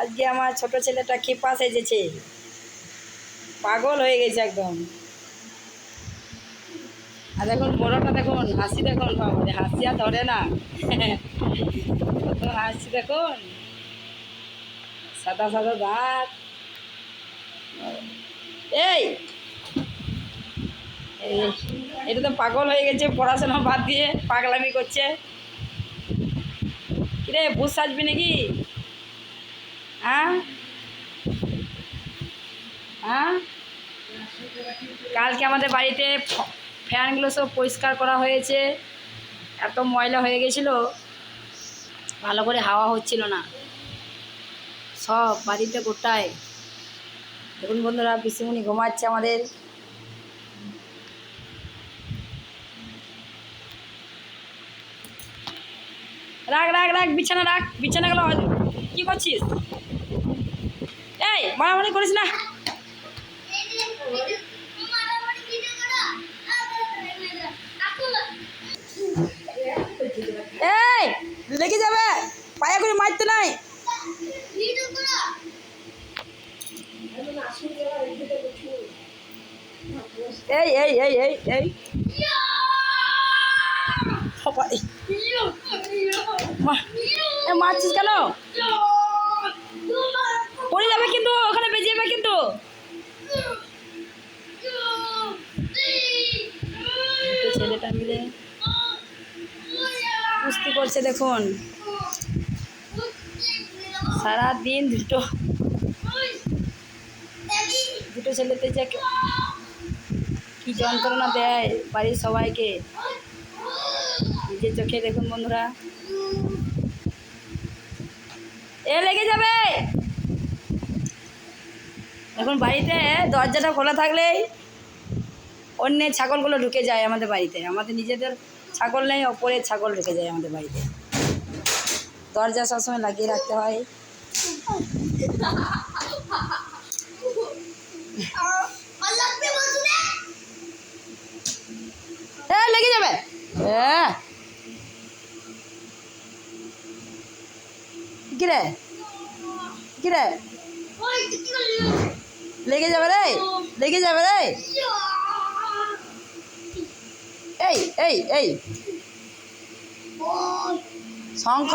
আজকে আমার ছোট ছেলেটা খেপা সেজেছে। পাগল হয়ে গেছে একদম। আর দেখুন, বড়টা দেখুন, হাসি দেখুন, বাবা হাসি আর ধরে না। হাসি দেখুন। সাদা সাদা দাঁত এই! এটা তো পাগল হয়ে গেছে, পড়াশোনা বাদ দিয়ে পাগলামি করছে। কিরে বুঝ সাজবি নাকি হ্যাঁ হ্যাঁ? কালকে আমাদের বাড়িতে ফ্যানগুলো সব পরিষ্কার করা হয়েছে। এত ময়লা হয়ে গেছিল। ভালো করে হাওয়া হচ্ছিল না। সব বাড়িতে গোটায়। দেখুন বন্ধুরা, পিসিমণি ঘুমাচ্ছে আমাদের। রাখ রাখ রাখ, বিছানা রাখ, বিছানাগুলো কি করছিস? এই, মারামারি করিস না। লেগে যাবে। পায়া করে মারতে নাই। এই এই এই এই এই। মারছিস কেন? পড়ে যাবে কিন্তু, ওখানে বেজে যাবে কিন্তু। ছেলেটা মিলে কুস্তি করছে দেখুন? সারা দিন দুটো দুটো ছেলেতে যে কি যন্ত্রণা দেয় বাড়ির সবাইকে। নিজের চোখে দেখুন বন্ধুরা। এ লেগে যাবে! এখন বাড়িতে দরজাটা খোলা থাকলেই অন্যের ছাগলগুলো ঢুকে যায় আমাদের বাড়িতে। আমাদের নিজেদের ছাগল নেই, ওপরে ছাগল ঢুকে যায় আমাদের বাড়িতে। দরজা সবসময় লাগিয়ে রাখতে হয়। লেগে যাবে। কিরে? লেগে যাবে রে, লেগে যাবে রে। এই এই এই। শঙ্খ